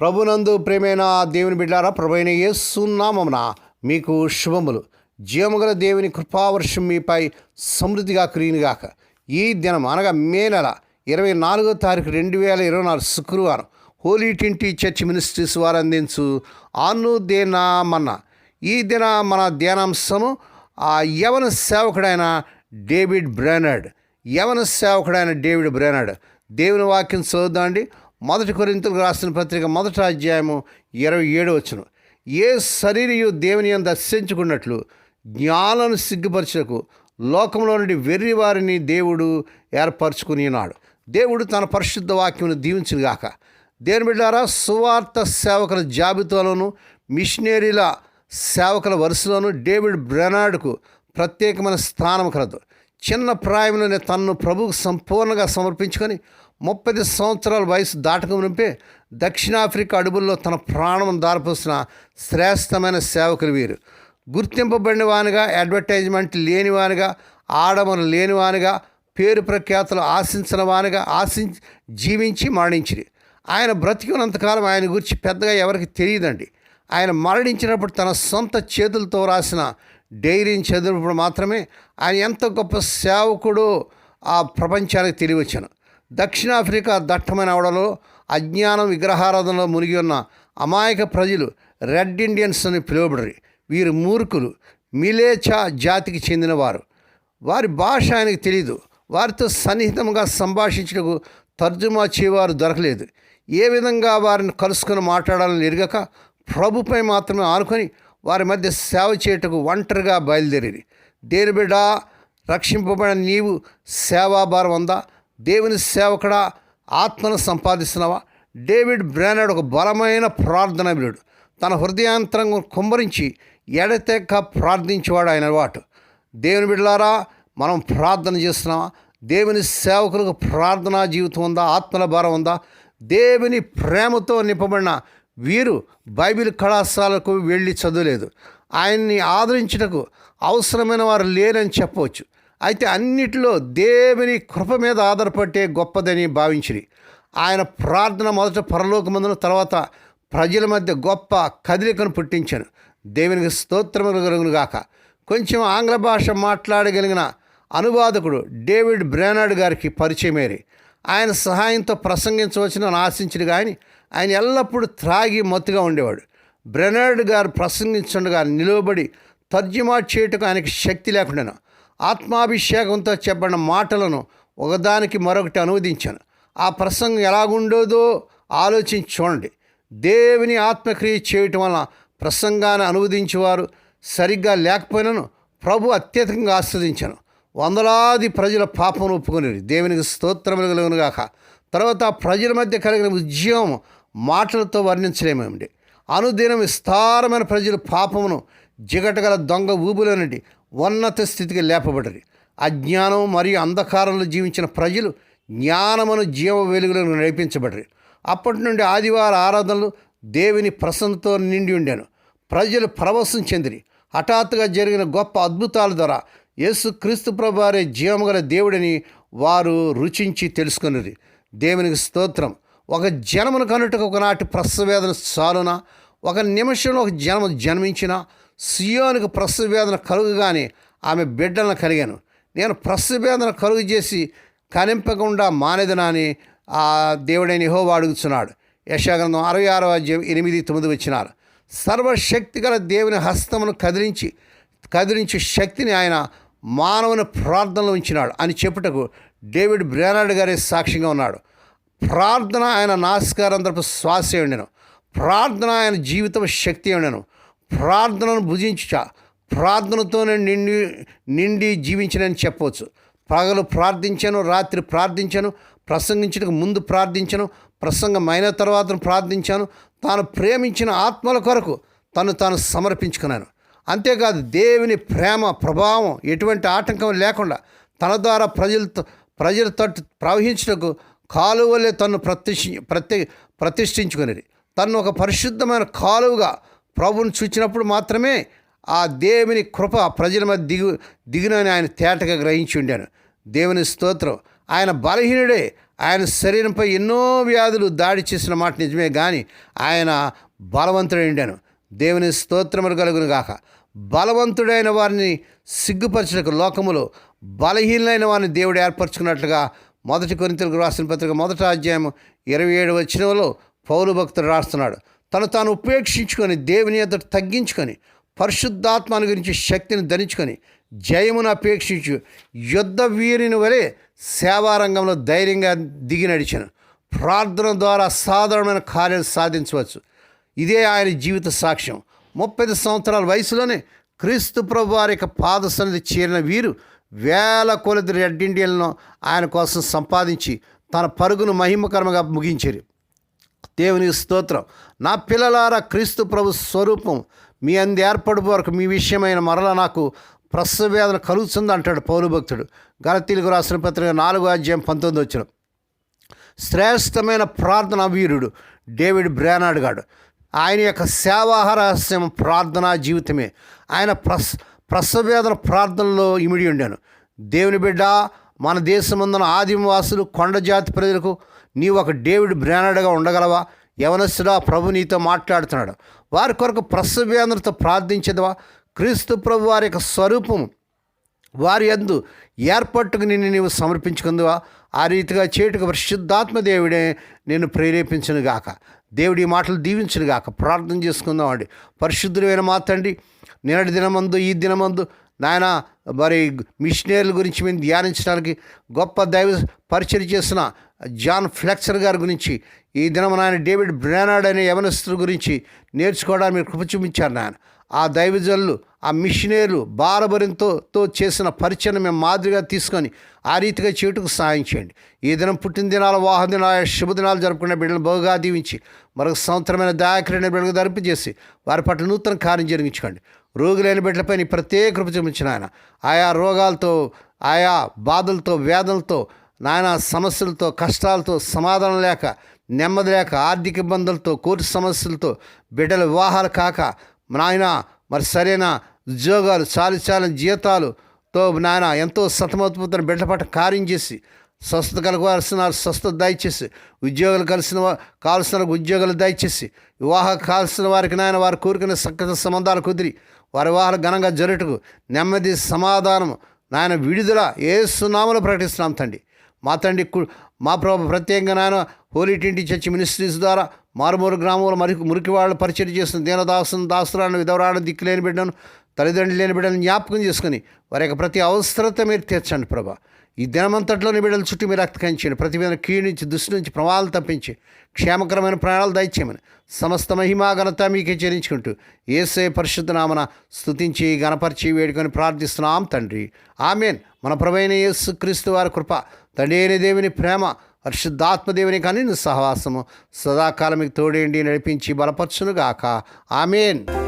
ప్రభునందు ప్రేమైన దేవుని బిడ్డారా ప్రభైన యేసునామమున మీకు శుభములు. జీవముగల దేవుని కృపావర్షం మీపై సమృద్ధిగా కురియునుగాక ఈ దినం అనగా మే నెల ఇరవై నాలుగో తారీఖు రెండు వేల ఇరవై నాలుగు శుక్రవారం హోలీ టింటి చర్చ్ మినిస్ట్రీస్ వారు అందించు ఆను దేనామన్న ఈ దిన మన ధ్యానాంశము ఆ యవన సేవకుడైన డేవిడ్ బ్రానర్డ్. యవన సేవకుడైన డేవిడ్ బ్రానర్డ్. దేవుని వాక్యం చదువుదాండి మొదటి కొరింతలు రాసిన పత్రిక మొదటి అధ్యాయము ఇరవై ఏడు వచ్చును ఏ శరీరయు దేవుని దర్శించుకున్నట్లు జ్ఞానాలను సిగ్గుపరచకు లోకంలో నుండి వెర్రి వారిని దేవుడు ఏర్పరచుకుని దేవుడు తన పరిశుద్ధ వాక్యమును దీవించుగాక దేని బిడ్డారా సువార్త సేవకుల జాబితాలోను మిషనరీల సేవకుల వరుసలోను డేవిడ్ బ్రెనార్డ్కు ప్రత్యేకమైన స్థానం కలదు. చిన్న ప్రాయంలోనే తనను ప్రభుకు సంపూర్ణంగా సమర్పించుకొని ముప్పై సంవత్సరాల వయసు దాటక మునిపే దక్షిణాఫ్రికా అడవుల్లో తన ప్రాణం దారిపోసిన శ్రేష్టమైన సేవకులు వీరు. గుర్తింపబడిన వానిగా అడ్వర్టైజ్మెంట్ లేనివానిగా ఆడమను లేనివానిగా పేరు ప్రఖ్యాతలు ఆశించిన వానిగా ఆశించి జీవించి మరణించిరి. ఆయన బ్రతికినంతకాలం ఆయన గురించి పెద్దగా ఎవరికి తెలియదండి. ఆయన మరణించినప్పుడు తన సొంత చేతులతో రాసిన డైరీని చదివినప్పుడు మాత్రమే ఆయన ఎంత గొప్ప సేవకుడు ఆ ప్రపంచానికి తెలియవచ్చాను. దక్షిణాఫ్రికా దట్టమైన అవడలో అజ్ఞానం విగ్రహారాధనలో మునిగి ఉన్న అమాయక ప్రజలు రెడ్ ఇండియన్స్ అని పిలువబడరు. వీరు మూర్ఖులు. మిలేచా జాతికి చెందినవారు. వారి భాష ఆయనకు తెలియదు వారితో సన్నిహితంగా సంభాషించటకు తర్జుమా చేయవారు దొరకలేదు. ఏ విధంగా వారిని కలుసుకొని మాట్లాడాలని ఎరగక ప్రభుపై మాత్రమే ఆనుకొని వారి మధ్య సేవ చేయుటకు ఒంటరిగా బయలుదేరి దేని బిడ్డ రక్షింపబడిన నీవు సేవాభారం ఉందా దేవుని సేవకుడా ఆత్మను సంపాదిస్తున్నావా? డేవిడ్ బ్రానర్డ్ ఒక బలమైన ప్రార్థన వీరుడు. తన హృదయాంతరంగం కుమ్మరించి ఎడతెక్క ప్రార్థించేవాడు ఆయన వాటు దేవుని బిడ్డలారా మనం ప్రార్థన చేస్తున్నామా? దేవుని సేవకులకు ప్రార్థనా జీవితం ఉందా? ఆత్మల భారం ఉందా? దేవుని ప్రేమతో నింపబడిన వీరు బైబిల్ కళాశాలకు వెళ్ళి చదవలేదు. ఆయన్ని ఆదరించుటకు అవసరమైన వారు లేరని చెప్పవచ్చు. అయితే అన్నిటిలో దేవుని కృప మీద ఆధారపడే గొప్పదని భావించిరి. ఆయన ప్రార్థన మొదట పరలోకమందున తర్వాత ప్రజల మధ్య గొప్ప కదలికను పుట్టించాను. దేవునికి స్తోత్రములు గాక. కొంచెం ఆంగ్ల భాష మాట్లాడగలిగిన అనువాదకుడు డేవిడ్ బ్రానార్డ్ గారికి పరిచయమేరి. ఆయన సహాయంతో ప్రసంగించవచ్చునని ఆశించిన కానీ ఆయన ఎల్లప్పుడూ త్రాగి మత్తుగా ఉండేవాడు. బ్రెనర్డ్ గారు ప్రసంగించుండగా నిలువబడి తర్జుమా చేయటకు ఆయనకి శక్తి లేకుండాను ఆత్మాభిషేకంతో చెప్పబడిన మాటలను ఒకదానికి మరొకటి అనువదించాను. ఆ ప్రసంగం ఎలాగుండదో ఆలోచించి చూడండి. దేవుని ఆత్మక్రియ చేయటం వలన ప్రసంగాన్ని అనువదించేవారు సరిగ్గా లేకపోయినను ప్రభు అత్యధికంగా ఆస్వాదించాను. వందలాది ప్రజల పాపం ఒప్పుకొని దేవునికి స్తోత్రములు కలుగునుగాక. తర్వాత ప్రజల మధ్య కలిగిన ఉద్యమం మాటలతో వర్ణించలేమండి అనుదినం విస్తారమైన ప్రజలు పాపమును జిగటగల దొంగ ఊబుల నుండి ఉన్నత స్థితికి లేపబడరు. అజ్ఞానం మరియు అంధకారంలో జీవించిన ప్రజలు జ్ఞానమును జీవ వెలుగులను నడిపించబడరు. అప్పటి నుండి ఆదివార ఆరాధనలు దేవుని ప్రసన్నతో నిండి ఉండాను. ప్రజలు ప్రవసం చెందిరి. హఠాత్తుగా జరిగిన గొప్ప అద్భుతాల ద్వారా యేసు క్రీస్తు ప్రభారే జీవము గల దేవుడిని వారు రుచించి తెలుసుకున్నది దేవునికి స్తోత్రం. ఒక జనమును కనుటకు ఒకనాటి ప్రసవేదన చాలునా? ఒక నిమిషంలో ఒక జనము జన్మించిన సియోనికి ప్రసవేదన కలుగుగానే ఆమె బిడ్డలను కలిగాను. నేను ప్రసవేదన కలుగు చేసి కనింపకుండా మానేదనని ఆ దేవుడైన హో అడుగుతున్నాడు యశాగ్రంథం అరవై ఆరో అధ్యాయం ఎనిమిది తొమ్మిది వచ్చినారు. సర్వశక్తిగల దేవుని హస్తమును కదిలించి కదిలించే శక్తిని ఆయన మానవుని ప్రార్థనలో ఉంచినాడు. అని చెప్పుటకు డేవిడ్ బ్రేనాడ్ గారే సాక్ష్యంగా ఉన్నాడు. ప్రార్థన ఆయన నాస్కారంతరపు శ్వాస ఉండెను. ప్రార్థన ఆయన జీవితం శక్తి ఉండెను. ప్రార్థనను భుజించుట ప్రార్థనతోనే నిండి నిండి జీవించనని చెప్పవచ్చు. పగలు ప్రార్థించాను రాత్రి ప్రార్థించాను ప్రసంగించడానికి ముందు ప్రార్థించాను ప్రసంగం అయిన తర్వాత ప్రార్థించాను. తాను ప్రేమించిన ఆత్మల కొరకు తను తాను సమర్పించుకున్నాను. అంతేకాదు దేవుని ప్రేమ ప్రభావం ఎటువంటి ఆటంకం లేకుండా తన ద్వారా ప్రజలతో ప్రజల తట్టు ప్రవహించుటకు కాలువలే తను ప్రతిష్ఠి ప్రతి ప్రతిష్ఠించుకునేది. తను ఒక పరిశుద్ధమైన కాలువగా ప్రభుని చూచినప్పుడు మాత్రమే ఆ దేవుని కృప ప్రజల మధ్య దిగు దిగునని ఆయన తేటగా గ్రహించి ఉండాను దేవుని స్తోత్రం. ఆయన బలహీనుడే. ఆయన శరీరంపై ఎన్నో వ్యాధులు దాడి చేసిన మాట నిజమే కానీ ఆయన బలవంతుడైండాను దేవుని స్తోత్రములు కలుగును గాక. బలవంతుడైన వారిని సిగ్గుపరచడానికి లోకములో బలహీనైన వారిని దేవుడు ఏర్పరచుకున్నట్లుగా మొదటి కొరింతలకు రాసిన పత్రిక మొదటి అధ్యాయం ఇరవై ఏడు వచ్చినలో పౌరు భక్తుడు రాస్తున్నాడు తను తాను ఉపేక్షించుకొని దేవుని ఎదుట తగ్గించుకొని పరిశుద్ధాత్మను గురించి శక్తిని ధరించుకొని జయమును అపేక్షించు యుద్ధ వీరిని వలె సేవారంగంలో ధైర్యంగా దిగి నడిచాను. ప్రార్థన ద్వారా సాధారణమైన కార్యాలు సాధించవచ్చు. ఇదే ఆయన జీవిత సాక్ష్యం. ముప్పై సంవత్సరాల వయసులోనే క్రీస్తు ప్రభు వారి యొక్క పాద సన్నిధి చేరిన వీరు వేల కొలది రెడ్ ఇండియన్లను ఆయన కోసం సంపాదించి తన పరుగును మహిమకరంగా ముగించారు. దేవుని స్తోత్రం. నా పిల్లలారా క్రీస్తు ప్రభు స్వరూపం మీ అంది ఏర్పడు వరకు మీ విషయమైన మరల నాకు ప్రసవ వేదన కలుగుతుంది అంటాడు పౌరు భక్తుడు. గలతీలకు రాసిన పత్రిక నాలుగో అధ్యాయం పంతొమ్మిది వచ్చిన శ్రేష్టమైన ప్రార్థన వీరుడు డేవిడ్ బ్రానాడ్ గాడు. ఆయన యొక్క సేవాహ రహస్యం ప్రార్థనా జీవితమే. ఆయన ప్రస్ ప్రసవేదన ప్రార్థనలో ఇమిడి ఉండాను. దేవుని బిడ్డ మన దేశమందున ఆదివాసులు కొండ జాతి ప్రజలకు నీవు ఒక డేవిడ్ బ్రానర్డ్గా ఉండగలవా? యవనస్తుడా ప్రభు నీతో మాట్లాడుతున్నాడు. వారి కొరకు ప్రసవేదనతో ప్రార్థించదవా? క్రీస్తు ప్రభు వారి యొక్క స్వరూపం వారి యందు ఏర్పట్టుకు నిన్ను నీవు సమర్పించుకుందువా? ఆ రీతిగా చేటుకు పరిశుద్ధాత్మ దేవుడే నేను ప్రేరేపించను గాక దేవుడి మాటలు దీవించను గాక ప్రార్థన చేసుకుందాం అండి. పరిశుద్ధులైన మా తండ్రి నిన్నటి దినమందు ఈ దినమందు నాయన మరి మిషనరీల గురించి మేము ధ్యానించడానికి గొప్ప దైవ పరిచయం చేసిన జాన్ ఫ్లెక్సర్ గారి గురించి ఈ దినం నాయన డేవిడ్ బ్రానాడ్ అనే యవనస్తుల గురించి నేర్చుకోవడానికి మీరు కృప చూపించారు నాయన. ఆ దైవజల్లు ఆ మిషనరీలు బారబరింతో చేసిన పరిచయం మేము మాదిరిగా తీసుకొని ఆ రీతిగా చేటుకు సాయం చేయండి. ఈ దినం పుట్టినదినాల వాహన దినాల శుభదినాలు జరుపుకునే బిడ్డలు బహుగా దీవించి మరొక సంవత్సరమైన దయాకరణ బిడ్డలకు ధరింపు వారి పట్ల నూతన కార్యం జరిగించుకోండి. రోగులైన బిడ్డలపై నీ ప్రత్యేక కృప చూపించిన ఆయన. ఆయా రోగాలతో ఆయా బాధలతో వేదనలతో నాయన సమస్యలతో కష్టాలతో సమాధానం లేక నెమ్మది లేక ఆర్థిక ఇబ్బందులతో కోర్టు సమస్యలతో బిడ్డల వివాహాలు కాక నాయన మరి సరైన ఉద్యోగాలు చాలి చాలని జీతాలుతో నాయన ఎంతో సతమతమవుతున్న బిడ్డ పట్ల కార్యం చేసి స్వస్థత కలగవలసిన స్వస్థత దయచేసి ఉద్యోగాలు కలిసిన కావాల్సిన ఉద్యోగాలు దయచేసి వివాహం కావాల్సిన వారికి నాయన వారు కోరికన సక్కత సంబంధాలు కుదిరి వారి వివాహాలు ఘనంగా జరుటకు నెమ్మది సమాధానం నాయన విడుదల ఏ సునామలు ప్రకటిస్తున్నాం తండ్రి. మా తండ్రి కు- మా ప్రభు ప్రత్యేకంగా నాయన హోలీ టింటి చర్చి మినిస్ట్రీస్ ద్వారా మారుమూరు గ్రామంలో మరి మురికి వాళ్ళు పరిచయం చేస్తున్న దీనదాసును దాసురాలను విధవరాలను దిక్కులేని బిడ్డను తల్లిదండ్రులు లేని బిడ్డలను జ్ఞాపకం చేసుకుని వారి యొక్క ప్రతి అవసరత మీరు తీర్చండి ప్రభా. ఈ దినమంతట్లోని బిడ్డల చుట్టూ మీరు రక్త కంచండి ప్రతి మీద కీడు నుంచి దుష్టి నుంచి ప్రమాదాలు తప్పించి క్షేమకరమైన ప్రాణాలు దయచేయమని సమస్త మహిమా ఘనత మీకే చెల్లించుకుంటూ ఏసే పరిశుద్ధ నామన గణపరిచి వేడుకొని ప్రార్థిస్తున్నాం తండ్రి. ఆమెన్. మన ప్రభైన యేసు క్రీస్తు వారి కృప తండ్రి అయిన దేవుని ప్రేమ పరిశుద్ధాత్మదేవుని కానీ సహవాసము సదాకాలం మీకు తోడేండి నడిపించి బలపరచునుగాక. ఆమెన్.